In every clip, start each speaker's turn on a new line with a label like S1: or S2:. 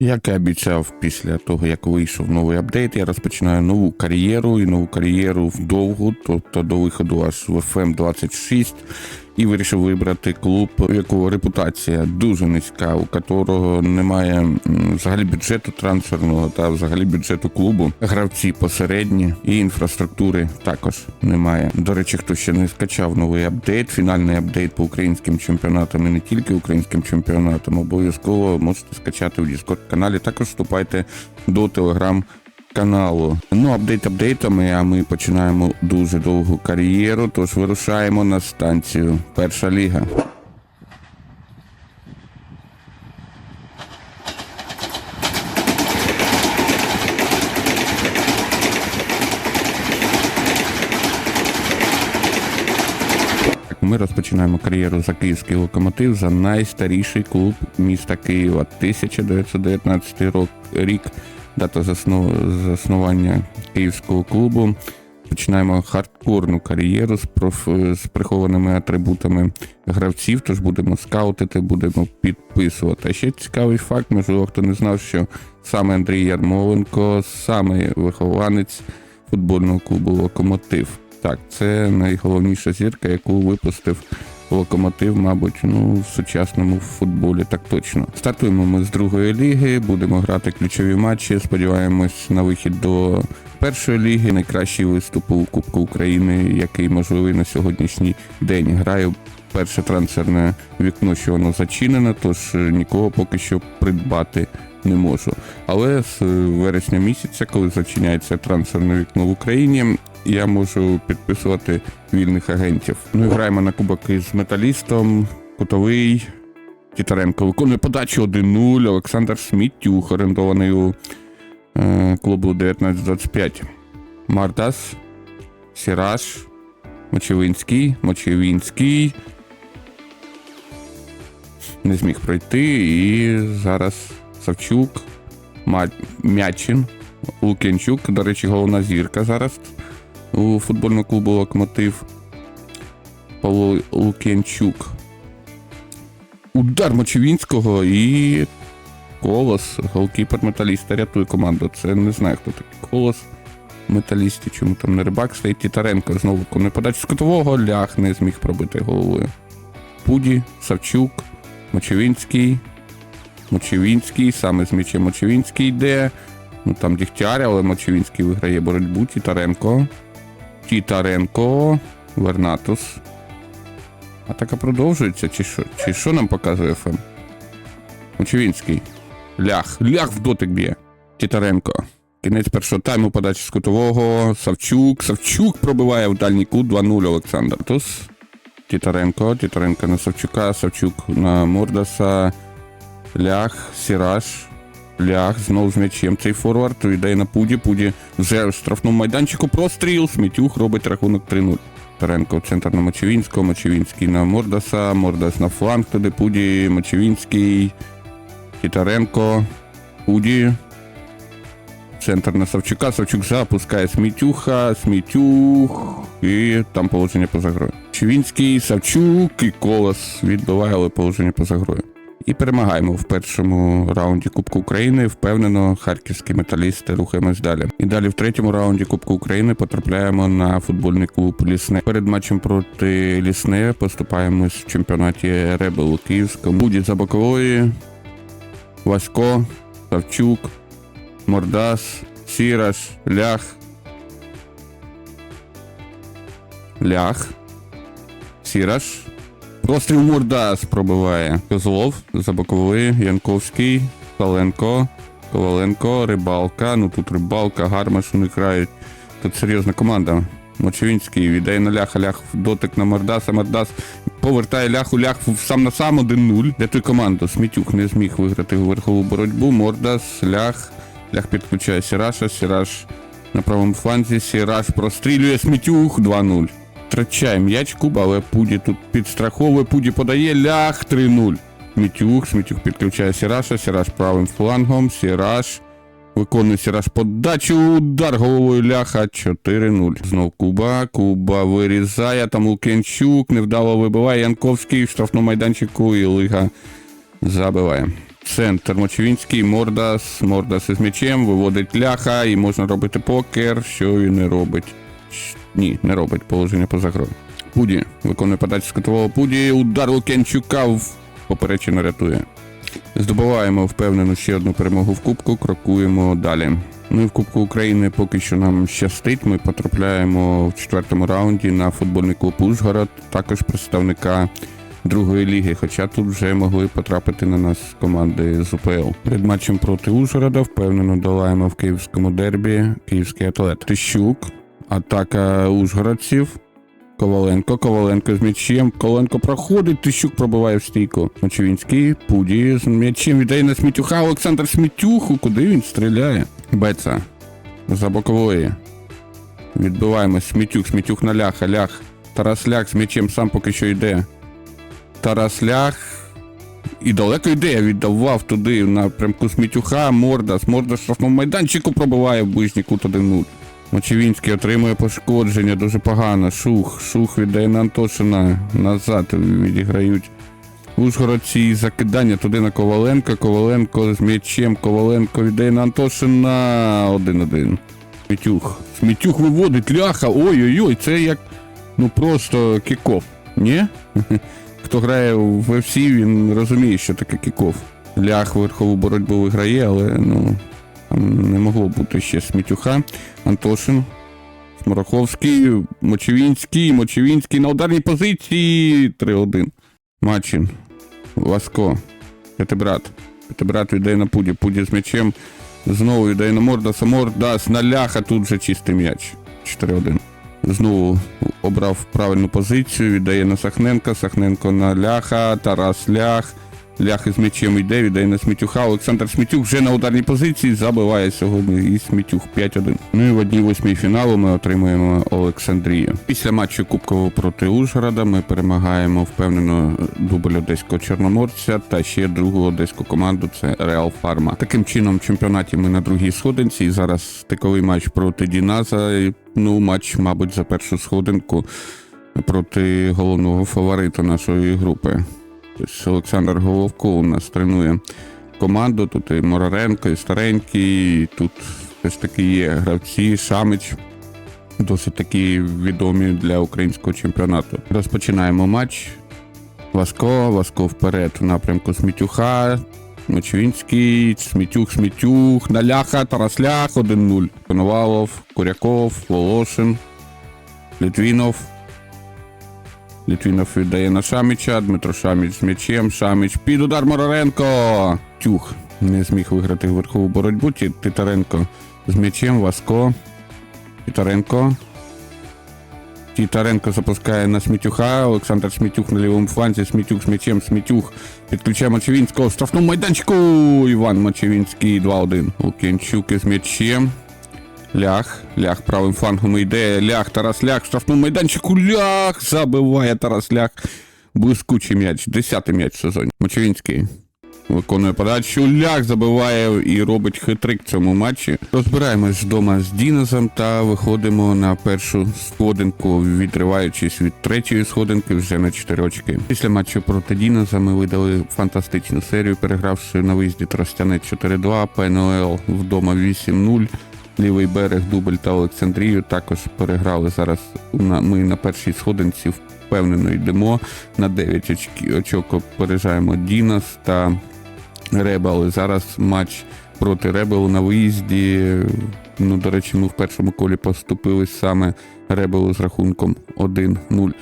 S1: Як і обіцяв, після того як вийшов новий апдейт, я розпочинаю нову кар'єру і нову кар'єру вдовгу, тобто до виходу аж в FM 26 і вирішив вибрати клуб, у якого репутація дуже низька, у якого немає взагалі бюджету трансферного та взагалі бюджету клубу. Гравці посередні і інфраструктури також немає. До речі, хто ще не скачав новий апдейт, фінальний апдейт по українським чемпіонатам і не тільки українським чемпіонатам, обов'язково можете скачати в Discord каналі. Також вступайте до телеграм каналу. Ну, апдейт апдейтами, а ми починаємо дуже довгу кар'єру, тож вирушаємо на станцію. Перша ліга. Ми розпочинаємо кар'єру за київський локомотив за найстаріший клуб міста Києва 1919 рік. Дата заснування київського клубу. Починаємо хардкорну кар'єру з, проф... з прихованими атрибутами гравців, тож будемо скаутити, будемо підписувати. А ще цікавий факт, можливо, хто не знав, що саме Андрій Ярмоленко, саме вихованець футбольного клубу Локомотив. Так, це найголовніша зірка, яку випустив локомотив, мабуть, ну в сучасному футболі, так точно. Стартуємо ми з другої ліги, будемо грати ключові матчі. Сподіваємось на вихід до першої ліги. Найкращий виступ у Кубку України, який можливий на сьогоднішній день. Граю перше трансферне вікно, що воно зачинено, тож е, нікого поки що придбати не можу. Але з е, вересня місяця, коли зачиняється трансферне вікно в Україні, я можу підписувати вільних агентів. Ну граємо на кубок із металістом, кутовий. Тітаренко виконує подачу 1-0. Олександр Смітюх, орендований у е, клубу 1925. Мартас, Сіраж, Мочевинський, Мочевінський. Не зміг пройти. І зараз Савчук, Мячин, Лук'янчук. До речі, головна зірка зараз у футбольному клубу Локомотив. Павло Лук'янчук. Удар Мочевінського і колос. Голкіпер металіста рятує команду. Це не знаю, хто такий колос. Металісті, чому там не рибак стоїть Тітаренко знову виконує подачу з кутового, лях не зміг пробити головою. Пуді, Савчук, Мочевінський. Мочевінський, саме з м'ячем Мочевінський йде. Ну там Дігтяр, але Мочевінський виграє боротьбу. Тітаренко. Тітаренко. Вернатус. Атака продовжується, чи що? Чи що нам показує ФМ? Мочевінський. Лях. Лях в дотик б'є. Тітаренко. Кінець першого тайму подача з кутового. Савчук. Савчук пробиває в дальній кут 2-0 Олександр. Тус. Тітаренко. Тітаренко на Савчука. Савчук на Мордаса. Лях. Сіраж. Лях. Знову з м'ячем цей форвард. Йде на Пуді. Пуді вже в штрафному майданчику. Простріл. Смітюх робить рахунок 3-0. Таренко в центр на Мочевінського, Мочевінський на Мордаса, Мордас на фланг туди, Пуді, Мочевінський, Тітаренко, Пуді. Центр на Савчука, Савчук запускає Смітюха, Смітюх і там положення поза грою. Мочевінський, Савчук і Колос відбиває, але положення поза грою. І перемагаємо в першому раунді Кубку України. Впевнено, харківські металісти рухаємось далі. І далі в третьому раунді Кубку України потрапляємо на футбольний клуб Лісне. Перед матчем проти Лісне поступаємось в чемпіонаті Ребел Київському. Буді за бокової, Васько, Савчук, Мордас, Сіраш, Лях. Лях. Сіраш. Простріл Мурдас пробиває. Козлов за боковий, Янковський, Коваленко, Коваленко, Рибалка. Ну тут рибалка, Гармаш вони грають. Тут серйозна команда. Мочевінський віддає на ляха, лях дотик на Мордаса, Мордас повертає ляху, лях сам на сам 1-0. Де той команду? Смітюк не зміг виграти верхову боротьбу. Мордас, лях. Лях підключає Сіраша, Сіраш на правому фланзі, Сіраш прострілює Смітюх 2-0. Втрачає м'яч Куба, але Пуді тут підстраховує, Пуді подає, лях 3-0. Смітюк, Смітюк підключає Сіраша, Сіраш правим флангом, Сіраш. Виконує Сіраш подачу, удар головою ляха 4-0. Знов Куба, Куба вирізає, там Лук'янчук, невдало вибиває Янковський в штрафному майданчику і Лига забиває. Центр Мочевінський, Мордас, Мордас із м'ячем, виводить ляха і можна робити покер. Що він не робить? Ні, не робить положення поза грою. Пуді виконує подачу з кутового Пуді. Удар Лук'янчука в поперечину рятує. Здобуваємо впевнену ще одну перемогу в Кубку, крокуємо далі. Ми в Кубку України поки що нам щастить. Ми потрапляємо в четвертому раунді на футбольний клуб Ужгород, також представника другої ліги. Хоча тут вже могли потрапити на нас команди з УПЛ. Перед матчем проти Ужгорода впевнено долаємо в київському дербі київський атлет. Тищук, атака ужгородців. Коваленко, Коваленко з м'ячем. Коваленко проходить, Тищук пробиває в стійку. Мочевінський, Пуді з м'ячем віддає на Смітюха. Олександр Смітюху. Куди він стріляє? Беца. За бокової. Відбиваємо. Смітюк, Смітюк на ляха, лях. Тарас Лях з м'ячем сам поки що йде. Тарас Лях. І далеко йде, віддавав туди напрямку Смітюха, Мордас. Мордас штрафному майданчику пробиває в ближній кут 1-0. Мочевінський отримує пошкодження, дуже погано. Шух, шух віддає на Антошина. Назад відіграють. Ужгородці закидання туди на Коваленка. Коваленко з м'ячем. Коваленко віддає на Антошина 1-1. Смітюх. Смітюх виводить ляха. Ой-ой-ой, це як ну просто кіков. Ні? Хто грає в FC, він розуміє, що таке кіков. Лях верхову боротьбу виграє, але ну. Не могло бути ще Смітюха, Антошин, Смороховський, Мочевінський, Мочевінський на ударній позиції 3-1. Мачин. Васко. П'ятибрат. П'ятибрат віддає на Пуді. Пуді з м'ячем. Знову віддає на Мордаса. Мордас на ляха. Тут же чистий м'яч. 4-1. Знову обрав правильну позицію. Віддає на Сахненка. Сахненко на ляха. Тарас Лях. Лях із м'ячем йде, віддає на Смітюха. Олександр Смітюк вже на ударній позиції забиває сьогодні і Смітюх 5-1. Ну і в одній восьмій фіналу ми отримуємо Олександрію. Після матчу Кубкового проти Ужгорода ми перемагаємо впевнено дубль одеського чорноморця та ще другу одеську команду це Реал Фарма. Таким чином, в чемпіонаті ми на другій сходинці. І зараз стиковий матч проти Діназа. Ну, матч, мабуть, за першу сходинку проти головного фаворита нашої групи. Тобто Олександр Головко у нас тренує команду. Тут і Мораренко, і Старенький, і тут теж таки є гравці, Шамич. Досить такі відомі для українського чемпіонату. Розпочинаємо матч. Васко, Васко вперед у напрямку Смітюха. Мочвінський, Смітюх, Смітюх, Наляха, Тараслях, 1-0. Коновалов, Куряков, Волошин, Літвінов. Літвінов віддає на Шаміча, Дмитро Шаміч з м'ячем, Шаміч під удар Моровенко. Тюх. Не зміг виграти верхову боротьбу. Титаренко з м'ячем, Васко. Титаренко. Тітаренко запускає на Смітюха. Олександр Смітюх на лівому фланзі. Смітюх з м'ячем. Смітюх підключає Мочевінського. В штрафному майданчику. Іван Мочевінський 2-1. Лук'янчук із м'ячем. Лях, лях правим флангом йде. Лях, Тарас Лях, штрафному майданчику. Лях забиває Тарас Лях. Блискучий м'яч. Десятий м'яч в сезоні. Мочевінський. Виконує подачу, лях забиває і робить хитрик в цьому матчі. Розбираємось вдома з Дінозом та виходимо на першу сходинку, відриваючись від третьої сходинки вже на 4 очки. Після матчу проти Діноза ми видали фантастичну серію, перегравши на виїзді Тростянець 4-2, ПНОЛ вдома 8-0. Лівий берег, Дубль та Олександрію також переграли зараз. Ми на першій сходинці впевнено йдемо. На 9 очок опережаємо Дінос та Ребел. Зараз матч проти Ребелу на виїзді. Ну, до речі, ми в першому колі поступились саме Ребелу з рахунком 1-0.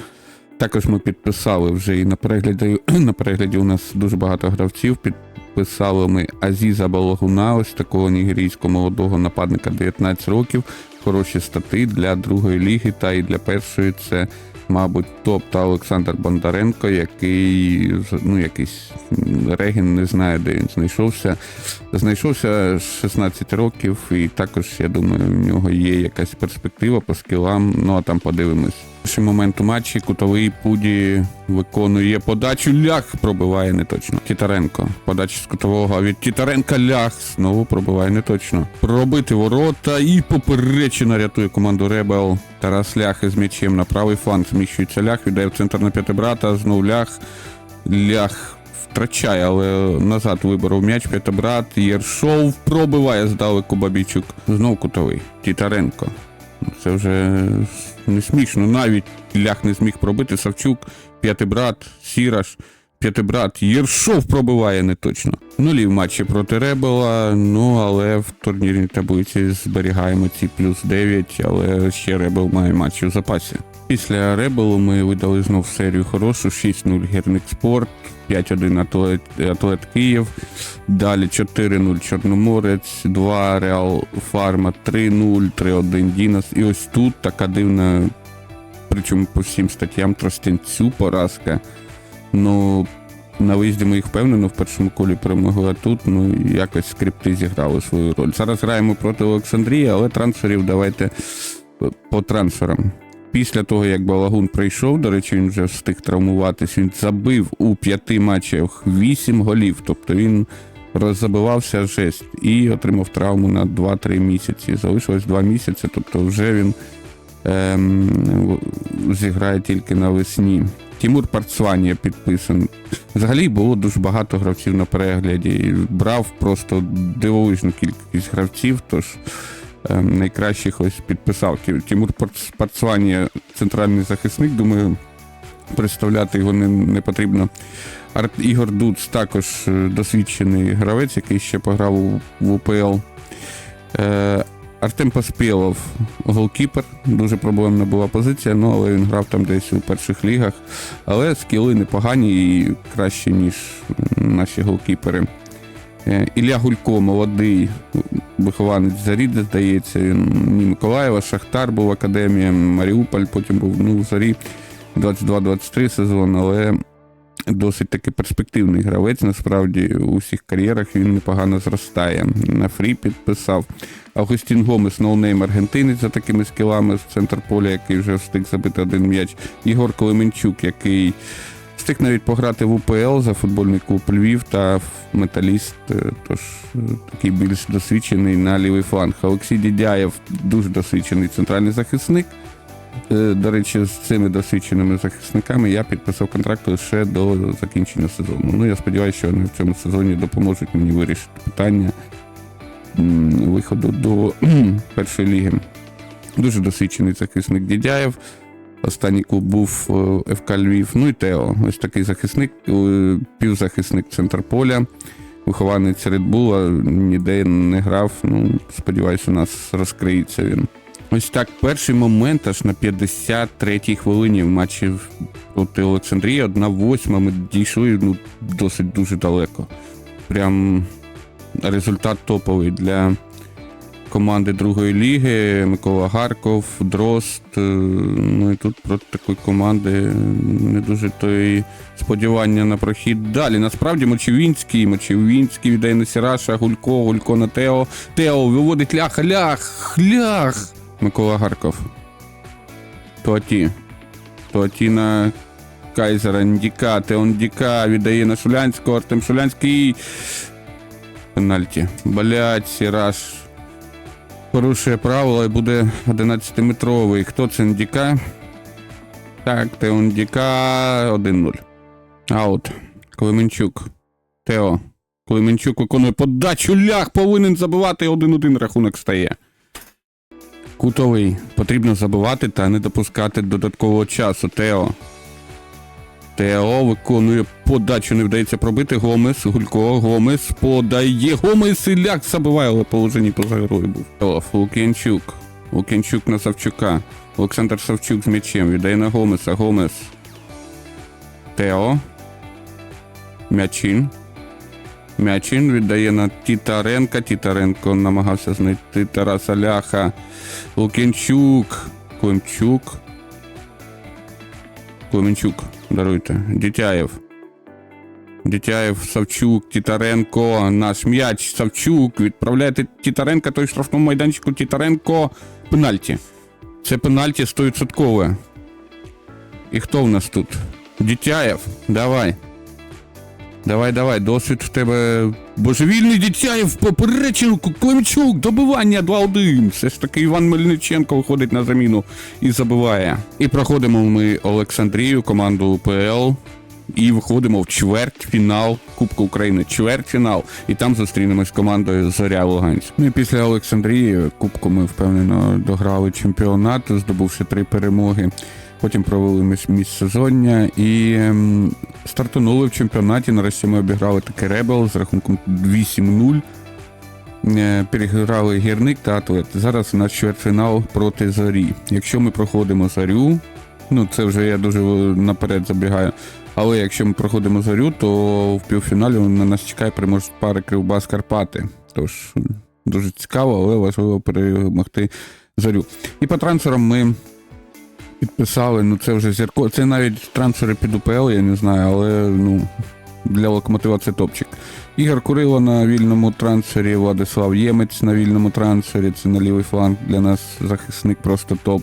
S1: Також ми підписали вже і на перегляді. На перегляді у нас дуже багато гравців. Підписали ми Азіза Балагуна, ось такого нігерійського молодого нападника 19 років. Хороші стати для другої ліги та і для першої це, мабуть, топ та Олександр Бондаренко, який ну, якийсь Регін не знаю, де він знайшовся. Знайшовся 16 років, і також, я думаю, в нього є якась перспектива по скілам. Ну а там подивимось. Перший момент у матчі кутовий Пуді виконує подачу. Лях пробиває не точно. Тітаренко. Подача з кутового. Від Тітаренка лях знову пробиває не точно. Пробити ворота і поперечина рятує команду Ребел. Тарас Лях із м'ячем на правий фланг зміщується лях, віддає в центр на п'ятибрата. Знов лях. Лях втрачає, але назад виборов м'яч. П'ятибрат, Єршов пробиває здалеку Бабійчук. Знов кутовий. Тітаренко. Це вже не смішно. Навіть лях не зміг пробити. Савчук, п'ятибрат, Сіраш. П'ятибрат Єршов пробиває не точно. Нулі в матчі проти Ребела, ну але в турнірній таблиці зберігаємо ці плюс 9, але ще Ребел має матчі в запасі. Після Ребелу ми видали знов серію хорошу, 6-0 Гірник Спорт, 5-1 Атлет, Атлет Київ, далі 4-0 Чорноморець, 2 Реал Фарма, 3-0, 3-1 Дінас. І ось тут така дивна, причому по всім статтям Тростянцю поразка. Ну, на виїзді ми їх впевнено в першому колі перемогли, тут ну, якось скрипти зіграли свою роль. Зараз граємо проти Олександрії, але трансферів давайте по трансферам. Після того, як Балагун прийшов, до речі, він вже встиг травмуватись, він забив у п'яти матчах вісім голів. Тобто він роззабивався жесть і отримав травму на 2-3 місяці. Залишилось 2 місяці, тобто вже він ем, зіграє тільки навесні. Тімур Парцванія підписаний. Взагалі було дуже багато гравців на перегляді. Брав просто дивовижну кількість гравців, тож найкращих ось підписав. Ті- Тімур Парц- центральний захисник, думаю, представляти його не, не потрібно. Арт Ігор Дуц також е, досвідчений гравець, який ще пограв в УПЛ. Е, Артем Поспєлов, голкіпер, дуже проблемна була позиція, ну але він грав там десь у перших лігах. Але скіли непогані і кращі, ніж наші голкіпери. Е, Ілля Гулько, молодий вихованець Заріди, здається, він Миколаєва, Шахтар був академія, Маріуполь, потім був ну, в Зарі 22-23 сезон, але досить таки перспективний гравець. Насправді у всіх кар'єрах він непогано зростає. На фрі підписав. Августін Гомес, ноунейм аргентинець за такими скілами з центр поля, який вже встиг забити один м'яч. Ігор Клеменчук, який встиг навіть пограти в УПЛ за футбольний клуб Львів та металіст, е, тож е, такий більш досвідчений на лівий фланг. Олексій Дідяєв дуже досвідчений центральний захисник. Е, До речі, з цими досвідченими захисниками я підписав контракт лише до закінчення сезону. Ну, я сподіваюся, що вони в цьому сезоні допоможуть мені вирішити питання виходу до першої ліги. Дуже досвідчений захисник Дідяєв. Останній клуб був е, ФК Львів. Ну і Тео. Ось такий захисник, е, півзахисник центр поля. Вихованець Bull, ніде не грав. Ну, сподіваюся, у нас розкриється він. Ось так, перший момент аж на 53-й хвилині в матчі проти Олександрії. Одна восьма. Ми дійшли ну, досить дуже далеко. Прям результат топовий для команди другої ліги. Микола Гарков, Дрозд. е, Ну і тут проти такої команди не дуже то і сподівання на прохід. Далі насправді Мочевінський, Мочевінський віддає на Сіраша, Гулько, Гулько на Тео. Тео виводить лях, лях, лях. Микола Гарков. Туаті. Туаті на Кайзера Ndіка, Теон Діка віддає на Шулянського, Артем Шулянський. Пенальті. Блять, Сіраж. Порушує правила і буде 11-метровий. Хто це Ndіка? Так, Теон Діка 1-0. Аут. Клеменчук. Тео. Клеменчук виконує подачу. Лях повинен забивати 1-1 рахунок стає. Кутовий. Потрібно забивати та не допускати додаткового часу. Тео. Тео виконує подачу, не вдається пробити. Гомес, Гулько, Гомес подає. Гомес і ляк забиває, але положені поза грою був. Тео, Лук'янчук. Лук'янчук на Савчука. Олександр Савчук з м'ячем. Віддає на Гомеса. Гомес. Тео. Мячин. Мячин віддає на Тітаренка. Тітаренко намагався знайти Тараса Ляха. Лук'янчук. Климчук. Клименчук, даруйте. Дітяєв. Дітяєв, Савчук, Тітаренко, наш м'яч, Савчук. Відправляєте Тітаренка, той штрафному майданчику Тітаренко. Пенальті. Це пенальті 100%. І хто в нас тут? Дітяєв, давай. Давай, давай, досвід в тебе божевільний Дітяєв, поперечину, Климчук, добивання 2-1. Все ж таки Іван Мельниченко виходить на заміну і забиває. І проходимо ми Олександрію, команду УПЛ. і виходимо в чвертьфінал Кубку України. Чвертьфінал. І там зустрінемось з командою Зоря Луганськ. Ну і після Олександрії Кубку ми впевнено дограли чемпіонат, здобувши три перемоги. Потім провели між- міжсезоння і ем, стартанули в чемпіонаті. Нарешті ми обіграли таке Ребел з рахунком 8-0. Е, Переграли гірник та атлет. Зараз у нас чвертьфінал проти зорі. Якщо ми проходимо зорю, ну це вже я дуже наперед забігаю. Але якщо ми проходимо зорю, то в півфіналі на нас чекає переможець пари Кривбас Карпати. Тож дуже цікаво, але важливо перемогти зорю. І по трансферам ми підписали, ну це вже зірко. Це навіть трансфери під УПЛ, я не знаю, але ну, для локомотива це топчик. Ігор Курило на вільному трансфері, Владислав Ємець на вільному трансфері. Це на лівий фланг для нас захисник просто топ.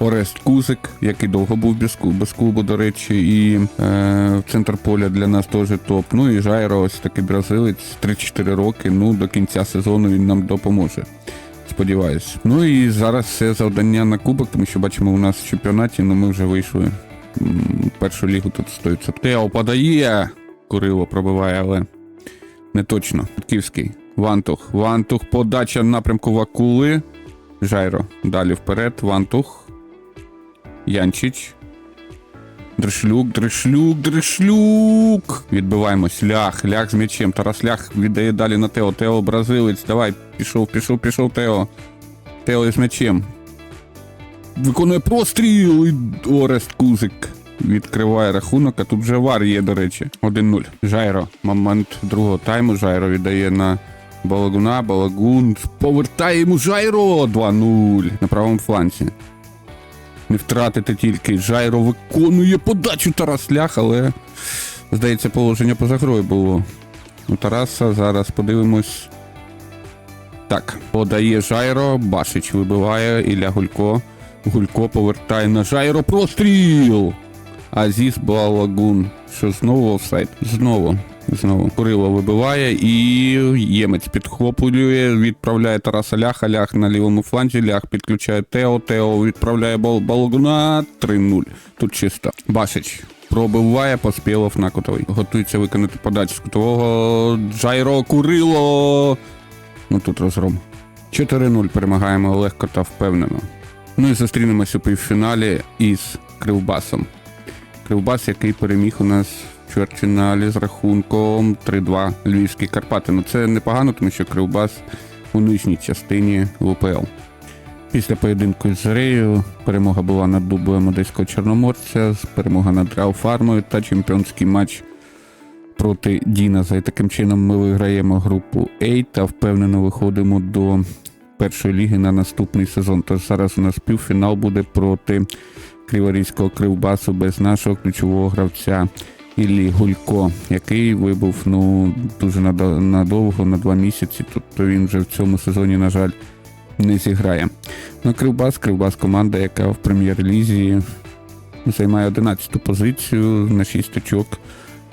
S1: Орест Кузик, який довго був без, клубу- до речі, і е, центр поля для нас теж топ. Ну і Жайро, ось такий бразилець, 3-4 роки. Ну, до кінця сезону він нам допоможе. Сподіваюсь. Ну і зараз все завдання на кубок, тому що бачимо, у нас в чемпіонаті, ну ми вже вийшли. Першу лігу тут стоїть. Тео подає. Курило пробиває, але не точно. Київський. Вантух. Вантух. Подача напрямку Вакули. Жайро. Далі вперед. Вантух. Янчич. Дришлюк, дришлюк, дришлюк. Відбиваємось. Лях, лях з м'ячем. Тарас Лях віддає далі на Тео. Тео бразилець. Давай, пішов, пішов, пішов Тео. Тео з м'ячем. Виконує простріл. І Орест Кузик відкриває рахунок, а тут вже вар є, до речі. 1-0. Жайро. Момент другого тайму. Жайро віддає на Балагуна. Балагун повертає йому Жайро. 2-0 на правому фланці. Не втратити тільки. Жайро виконує подачу Тарас Лях, але здається, положення поза грою було. У Тараса зараз подивимось. Так, подає Жайро, Башич вибиває, Ілля Гулько. Гулько повертає на Жайро простріл. Азіс Балагун. Що знову офсайд? Знову. Знову. Курило вибиває і Ємець підхоплює, відправляє Тараса Ляха, Лях на лівому фланзі, Лях підключає Тео, Тео відправляє Бал Балагуна 3-0. Тут чисто. Башич пробиває, поспілов на кутовий. Готується виконати подачу з кутового. Джайро Курило. Ну тут розгром. 4-0 перемагаємо легко та впевнено. Ну і зустрінемось у півфіналі із Кривбасом. Кривбас, який переміг у нас чвертьфіналі з рахунком 3-2 Львівські Карпати. Ну це непогано, тому що Кривбас у нижній частині ВПЛ. Після поєдинку із Зорею перемога була над дублем Одеського Чорноморця, перемога над Реал Фармою та чемпіонський матч проти Діназа. І таким чином ми виграємо групу А та впевнено виходимо до першої ліги на наступний сезон. Тож зараз у нас півфінал буде проти Криворізького кривбасу без нашого ключового гравця Іллі Гулько, який вибув ну дуже надовго, на два місяці. Тобто він вже в цьому сезоні, на жаль, не зіграє. Ну, Кривбас, Кривбас команда, яка в прем'єр-лізі займає 11-ту позицію на 6 очок,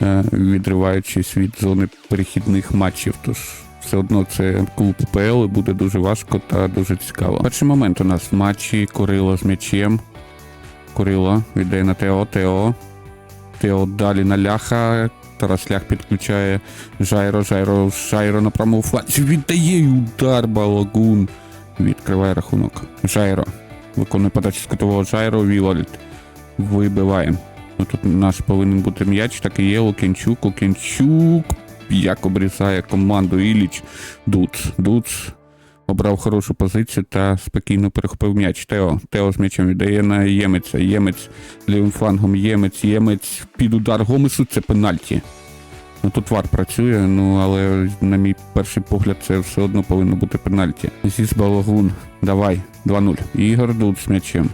S1: е, відриваючись від зони перехідних матчів. Тож все одно це клуб ПЛ і буде дуже важко та дуже цікаво. Перший момент у нас в матчі Курило з м'ячем. Курило віддає на Тео, Тео. Тео далі на ляха. Тарас Лях підключає Жайро, Жайро, Жайро на правому фланці. Віддає удар Балагун. Відкриває рахунок. Жайро. Виконує подачу з кутового Жайро, Вівальд. Вибиває. Ну, тут наш повинен бути м'яч, так і є. Лукінчук, Лукінчук. Як обрізає команду Іліч. Дуц. Дуц обрав хорошу позицію та спокійно перехопив м'яч. Тео. Тео з м'ячем віддає на Ємеця. Ємець лівим флангом Ємець, Ємець під удар Гомесу. Це пенальті. Ну тут вар працює, ну але на мій перший погляд це все одно повинно бути пенальті. Зіс Балагун. Давай. 2-0. Ігор Дуд з м'ячем.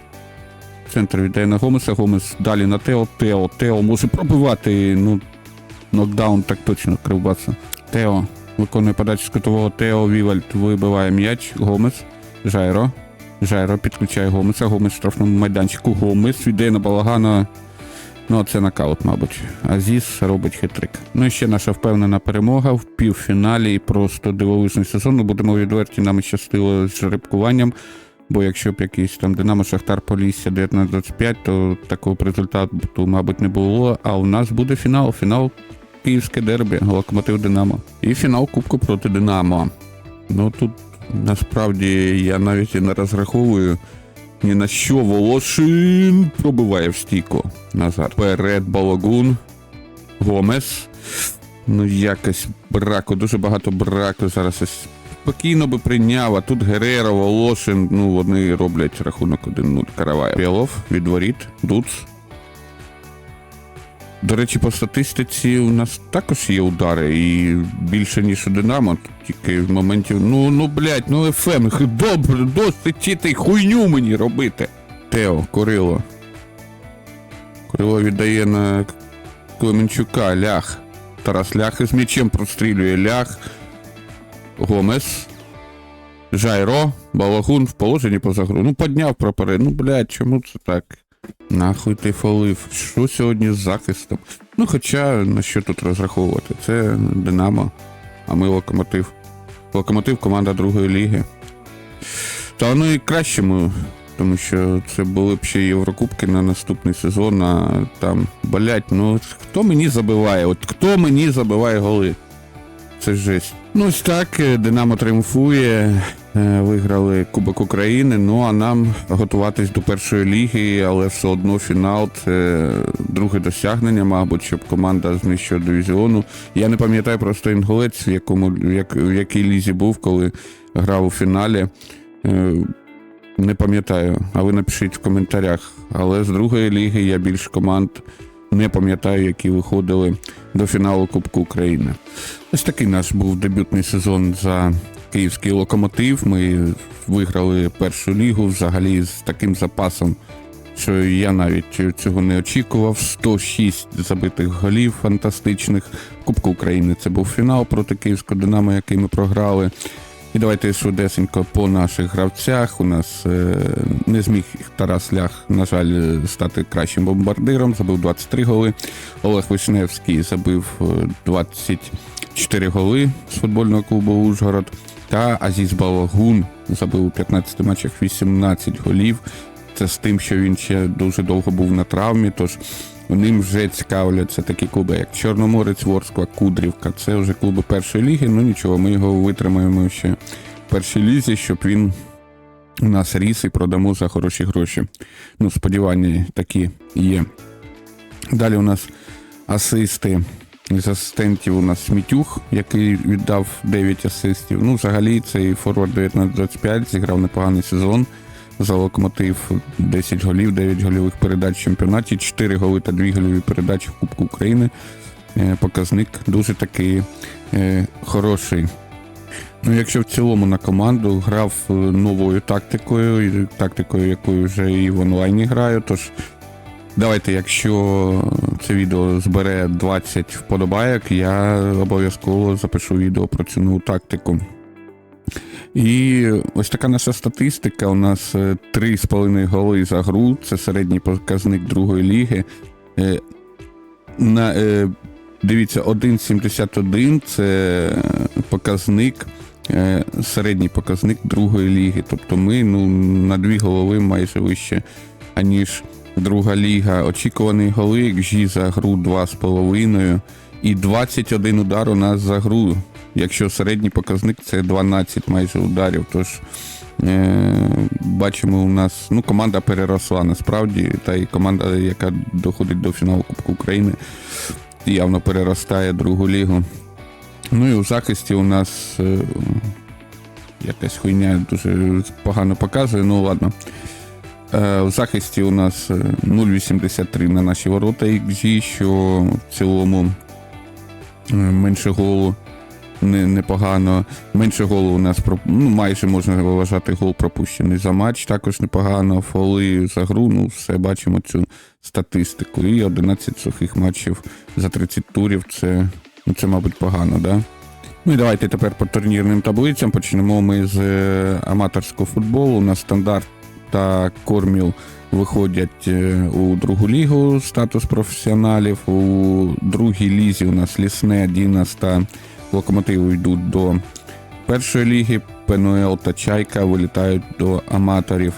S1: Центр віддає на Гомеса. Гомес далі на Тео. Тео. Тео може пробивати. Ну, нокдаун так точно кривбаса. Тео. Виконує подачу з кутового Тео Вівальд вибиває м'яч. Гомес. Жайро. Жайро підключає Гомеса. Гомес в штрафному майданчику. Гомес віддає на Балагана. Ну, це нокаут, мабуть. Азіс робить хитрик. Ну і ще наша впевнена перемога в півфіналі. І просто дивовижний сезон. Ну, будемо відверті, нам щастило з жеребкуванням. Бо якщо б якийсь там Динамо Шахтар Полісся 19-25, то такого результату, мабуть, не було. А у нас буде фінал. Фінал Київське дербі, Локомотив Динамо. І фінал Кубку проти Динамо. Ну тут насправді я навіть і не розраховую ні на що Волошин пробиває в стійку назад. Перед Балагун. Гомес. Ну, якось браку, дуже багато браку. Зараз спокійно би прийняв, а тут Герера, Волошин, ну вони роблять рахунок 1-0. Караваєв. Піалов від воріт, Дуц. До речі, по статистиці у нас також є удари, і більше, ніж у Динамо, тільки в моментів. Ну, ну блядь, ну ФМ, добре, досить ті хуйню мені робити. Тео, Курило. Курило віддає на Клеменчука, лях. Тарас Лях із м'ячем прострілює лях. Гомес. Жайро, Балагун в положенні поза гру. Ну, підняв проперед. Ну, блядь, чому це так? Нахуй ти фолив. Що сьогодні з захистом? Ну, хоча на що тут розраховувати? Це Динамо, а ми локомотив. Локомотив команда другої ліги. Та воно і кращому, тому що це були б ще Єврокубки на наступний сезон, а там, блять, ну хто мені забиває? От хто мені забиває голи? Це жесть. Ну ось так, Динамо тріумфує, виграли Кубок України. Ну а нам готуватись до першої ліги, але все одно фінал це друге досягнення, мабуть, щоб команда з нижчого дивізіону. Я не пам'ятаю просто інгулець, в якому як, в якій лізі був, коли грав у фіналі. Е, Не пам'ятаю, а ви напишіть в коментарях. Але з другої ліги я більш команд не пам'ятаю, які виходили до фіналу Кубку України. Ось такий наш був дебютний сезон за київський локомотив. Ми виграли першу лігу взагалі з таким запасом, що я навіть цього не очікував. 106 забитих голів фантастичних. Кубку України це був фінал проти Київського Динамо, який ми програли. І давайте швидесенько по наших гравцях. У нас е, не зміг Тарас Лях, на жаль, е, стати кращим бомбардиром. Забив 23 голи. Олег Вишневський забив е, 24 голи з футбольного клубу Ужгород. Та Азіз Балагун забив у 15 матчах 18 голів. Це з тим, що він ще дуже довго був на травмі. Тож ним вже цікавляться такі клуби, як Чорноморець, Ворскла, Кудрівка. Це вже клуби першої ліги. Ну нічого, ми його витримаємо ще в першій лізі, щоб він у нас ріс і продамо за хороші гроші. Ну, сподівання такі є. Далі у нас асисти. З асистентів у нас Смітюх, який віддав 9 асистів. Ну, взагалі, цей форвард 19-25 зіграв непоганий сезон. За локомотив 10 голів, 9 гольових передач в чемпіонаті, 4 голи та 2 гольові передачі в Кубку України. Е, Показник дуже такий е, хороший. Ну, якщо в цілому на команду грав е, новою тактикою, тактикою, якою вже і в онлайні граю, тож давайте, якщо це відео збере 20 вподобайок, я обов'язково запишу відео про цю нову тактику. І ось така наша статистика. У нас е, 3,5 голи за гру. Це середній показник другої ліги. Е, На, е, дивіться, 1,71 це показник, е, середній показник другої ліги. Тобто ми ну, на дві голови майже вище, аніж друга ліга. Очікувані голи, XG за гру 2,5. І 21 удар у нас за гру. Якщо середній показник це 12 майже ударів. Тож е, бачимо, у нас ну, команда переросла насправді. Та й команда, яка доходить до фіналу Кубку України, явно переростає другу лігу. Ну і у захисті у нас е, якась хуйня дуже погано показує, ну ладно. Е, В захисті у нас е, 0,83 на наші ворота XG, що в цілому е, менше голу непогано. Менше голу у нас ну, майже можна вважати гол пропущений за матч. Також непогано. Фоли за гру. Ну, все бачимо цю статистику. І 11 сухих матчів за 30 турів. Це, ну, це мабуть, погано, да? Ну і давайте тепер по турнірним таблицям. Почнемо ми з е, аматорського футболу. На стандарт та корміл виходять е, у другу лігу статус професіоналів. У другій лізі у нас лісне, Дінас та локомотиви йдуть до першої ліги, ПНЛ та Чайка вилітають до аматорів.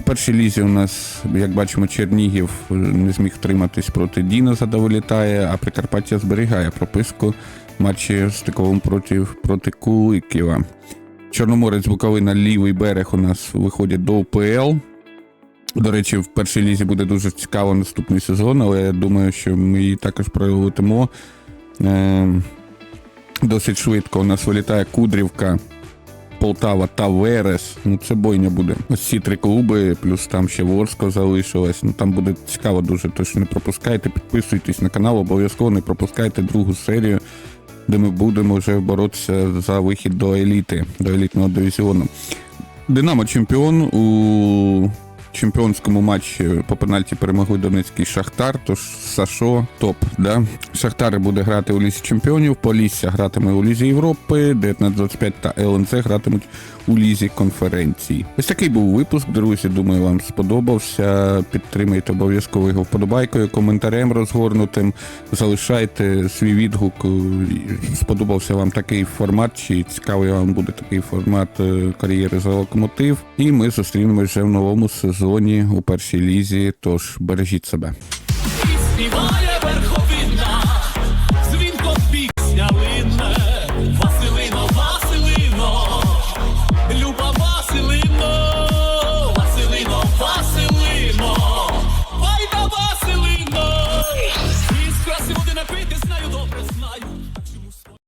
S1: У першій лізі у нас, як бачимо, Чернігів е, не зміг втриматись проти Дінозада вилітає, а Прикарпаття зберігає прописку матчі стиковим проти, проти Куликіва. Чорноморець Буковина, лівий берег у нас виходять до УПЛ. До речі, в першій лізі буде дуже цікаво наступний сезон, але я думаю, що ми її також пролетимо. Е, досить швидко у нас вилітає Кудрівка, Полтава та Верес. Ну, це бойня буде. Ось ці три клуби, плюс там ще Ворско залишилось. Ну там буде цікаво дуже. Тож не пропускайте, підписуйтесь на канал, обов'язково не пропускайте другу серію, де ми будемо вже боротися за вихід до еліти, до елітного дивізіону. Динамо чемпіон у чемпіонському матчі по пенальті перемогли Донецький Шахтар, тож Сашо топ. Да? Шахтар буде грати у Лізі Чемпіонів, Полісся гратиме у Лізі Європи, 1925 та ЛНЦ гратимуть у Лізі конференцій. Ось такий був випуск, друзі. Думаю, вам сподобався. Підтримайте обов'язково його вподобайкою, коментарем розгорнутим. Залишайте свій відгук. Сподобався вам такий формат, чи цікавий вам буде такий формат е, кар'єри за локомотив. І ми зустрінемося вже в новому сезоні у першій лізі. Тож бережіть себе.